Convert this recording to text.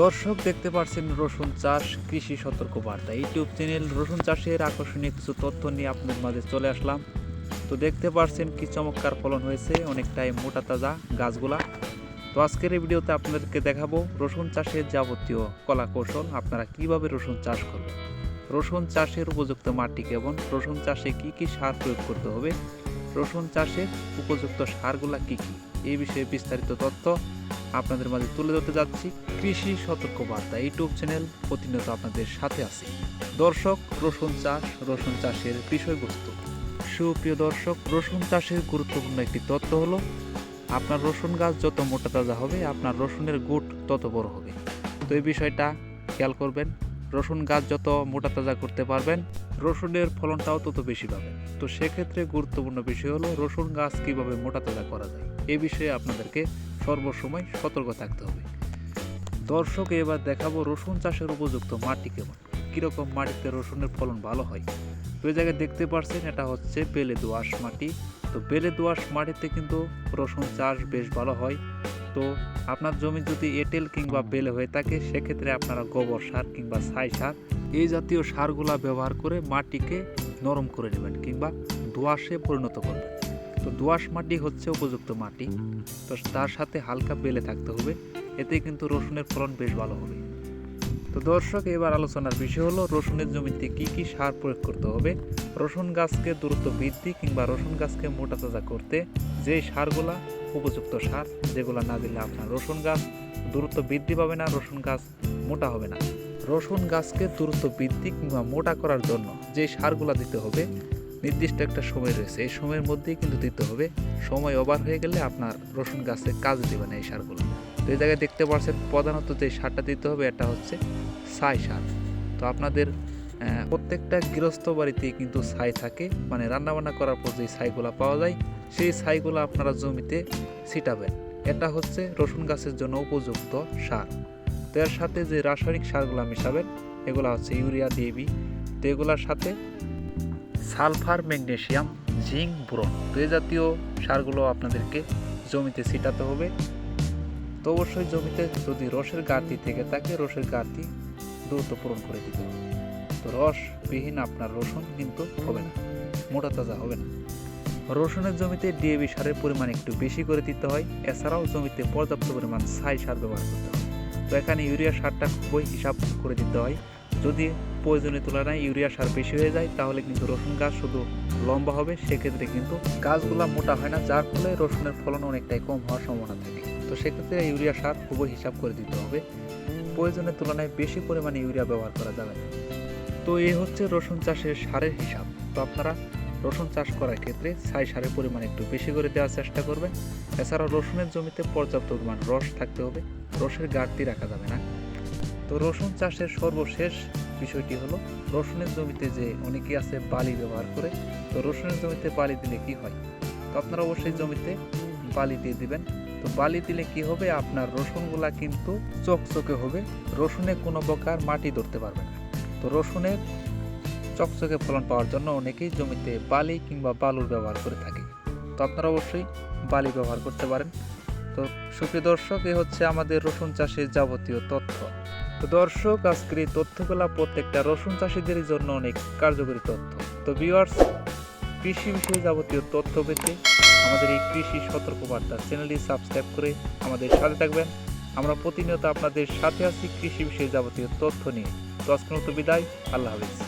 দর্শক দেখতে পাচ্ছেন রসুন চাষ কৃষি সতর্ক বার্তা ইউটিউব চ্যানেল রসুন চাষের আকর্ষণীয় কিছু তথ্য নিয়ে আপনাদের মাঝে চলে আসলাম। তো দেখতে পাচ্ছেন কি চমৎকার ফলন হয়েছে, অনেকটাই মোটা তাজা গাছগুলা। তো আজকের এই ভিডিওতে আপনাদেরকে দেখাবো রসুন চাষের যাবতীয় কলা কৌশল আপনারা কীভাবে রসুন চাষ করবেন? রসুন চাষের উপযুক্ত মাটি কেমন? রসুন চাষে কি কি সার প্রয়োগ করতে হবে? রসুন চাষের উপযুক্ত সারগুলা কি কি? এই বিষয়ে বিস্তারিত তথ্য আপনাদের মাঝে তুলে ধরতে যাচ্ছি কৃষি সতর্ক বার্তা ইউটিউব চ্যানেল প্রতিনিয়ত আপনাদের সাথে আছে। দর্শক, রসুন চাষ, রসুন চাষের বিষয়বস্তু। সুপ্রিয় দর্শক, রসুন চাষের গুরুত্বপূর্ণ একটি তথ্য হলো, আপনার রসুন গাছ যত মোটা তাজা হবে, আপনার রসুনের গুট তত বড় হবে। তো এই বিষয়টা খেয়াল করবেন, রসুন গাছ যত মোটা তাজা করতে পারবেন, রসুনের ফলনটাও তত বেশি পাবেন। তো সেক্ষেত্রে গুরুত্বপূর্ণ বিষয় হলো, রসুন গাছ কীভাবে মোটা তাজা করা যায়, এ বিষয়ে আপনাদেরকে সর্বসময় সতর্ক থাকতে হবে। দর্শক, এবার দেখাবো রসুন চাষের উপযুক্ত মাটি কেমন? কীরকম মাটিতে রসুনের ফলন ভালো হয়? তো এই জায়গায় দেখতে পাচ্ছেন এটা হচ্ছে বেলে দোআঁশ মাটি। তো বেলে দোআঁশ মাটিতে কিন্তু রসুন চাষ বেশ ভালো হয়। তো আপনার জমি যদি এঁটেল কিংবা বেলে হয়ে থাকে, সেক্ষেত্রে আপনারা গোবর সার কিংবা ছাই সার, এই জাতীয় সারগুলা ব্যবহার করে মাটিকে নরম করে নেবেন কিংবা দোআঁশে পরিণত করবেন। তো দোআঁশ মাটি হচ্ছে উপযুক্ত মাটি। তো তার সাথে হালকা বেলে থাকতে হবে। এতে কিন্তু রসুনের ফলন বেশ ভালো হবে। তো দর্শক, এবার আলোচনার বিষয় হলো, রসুনের জমিতে কি কি সার প্রয়োগ করতে হবে? রসুন গাছকে দ্রুত বৃদ্ধি কিংবা রসুন গাছকে মোটা তাজা করতে যে সারগুলা উপযুক্ত সার, যেগুলো না দিলে আপনার রসুন গাছ দ্রুত বৃদ্ধি পাবে না, রসুন গাছ মোটা হবে না। রসুন গাছকে দ্রুত বৃদ্ধি কিংবা মোটা করার জন্য যে সারগুলা দিতে হবে নির্দিষ্ট একটা সময় রয়েছে। এই সময়ের মধ্যেই কিন্তু দিতে হবে। সময় ওভার হয়ে গেলে আপনার রসুন গাছে কাজ দেবে না এই সারগুলো। তো এই জায়গায় দেখতে পাচ্ছেন প্রধানত যে সারটা দিতে হবে এটা হচ্ছে ছাই সার। তো আপনাদের প্রত্যেকটা গৃহস্থ বাড়িতেই কিন্তু ছাই থাকে। মানে রান্নাবান্না করার পর যে ছাইগুলো পাওয়া যায়, সেই ছাইগুলো আপনারা জমিতে ছিটাবেন। এটা হচ্ছে রসুন গাছের জন্য উপযুক্ত সার। তো এর সাথে যে রাসায়নিক সারগুলো মিশাবেন, এগুলো হচ্ছে ইউরিয়া ডিএবি তো এগুলোর সাথে সালফার, ম্যাগনেসিয়াম, জিঙ্ক, বোরন তো এই জাতীয় সারগুলো আপনাদেরকে জমিতে ছিটাতে হবে। তো অবশ্যই জমিতে যদি রসের ঘাটতি থেকে থাকে, রসের ঘাটতি দ্রুত পূরণ করে দিতে হবে। তো রসবিহীন আপনার রসুন কিন্তু হবে না, মোটা তাজা হবে না। রসুনের জমিতে ডিএবি সারের পরিমাণ একটু বেশি করে দিতে হয়, এছাড়াও জমিতে পর্যাপ্ত পরিমাণ ছাই সার ব্যবহার করতে হয় তো এখানে ইউরিয়া সারটা খুবই হিসাব করে দিতে হয়। যদি প্রয়োজনের তুলনায় ইউরিয়া সার বেশি হয়ে যায়, তাহলে কিন্তু রসুন গাছ শুধু লম্বা হবে, সেক্ষেত্রে কিন্তু গাছগুলো মোটা হয় না, যার ফলে রসুনের ফলন অনেকটাই কম হওয়ার সম্ভাবনা থাকে। তো সেক্ষেত্রে ইউরিয়া সার খুবই হিসাব করে দিতে হবে। প্রয়োজনের তুলনায় বেশি পরিমাণে ইউরিয়া ব্যবহার করা যাবে না। তো এই হচ্ছে রসুন চাষের সারের হিসাব। তো আপনারা রসুন চাষ করার ক্ষেত্রে ছাই সারের পরিমাণ একটু বেশি করে দেওয়ার চেষ্টা করবেন। এছাড়াও রসুনের জমিতে পর্যাপ্ত পরিমাণ রস থাকতে হবে। রসের ঘাটতি রাখা যাবে না। তো রসুন চাষের সর্বশেষ বিষয়টি হলো, রসুনের জমিতে যে অনেকেই আছে বালি ব্যবহার করে, তো রসুনের জমিতে বালি দিলে কি হয়? তো আপনারা অবশ্যই জমিতে বালি দিয়ে দিবেন। তো বালি দিলে কি হবে? আপনার রসুনগুলা কিন্তু চকচকে হবে। রসুনে কোনো প্রকার মাটি ধরতে পারবে না। তো রসুনের চকচকে ফলন পাওয়ার জন্য অনেকেই জমিতে বালি কিংবা বালুর ব্যবহার করে থাকে। তো আপনারা অবশ্যই বালি ব্যবহার করতে পারেন। তো সুপ্রিয় দর্শক, এ হচ্ছে আমাদের রসুন চাষের যাবতীয় তথ্য। তো দর্শক, আজকের এই তথ্যগুলা প্রত্যেকটা রসুন চাষিদের জন্য অনেক কার্যকরী তথ্য। তো ভিউয়ার্স কৃষি বিষয়ে যাবতীয় তথ্য পেতে আমাদের এই কৃষি সতর্কবার্তা চ্যানেলটি সাবস্ক্রাইব করে আমাদের সাথে থাকবেন। আমরা প্রতিনিয়ত আপনাদের সাথে আছি কৃষি বিষয়ে যাবতীয় তথ্য নিয়ে। তো আজকের মতো বিদায়, আল্লাহ হাফিজ।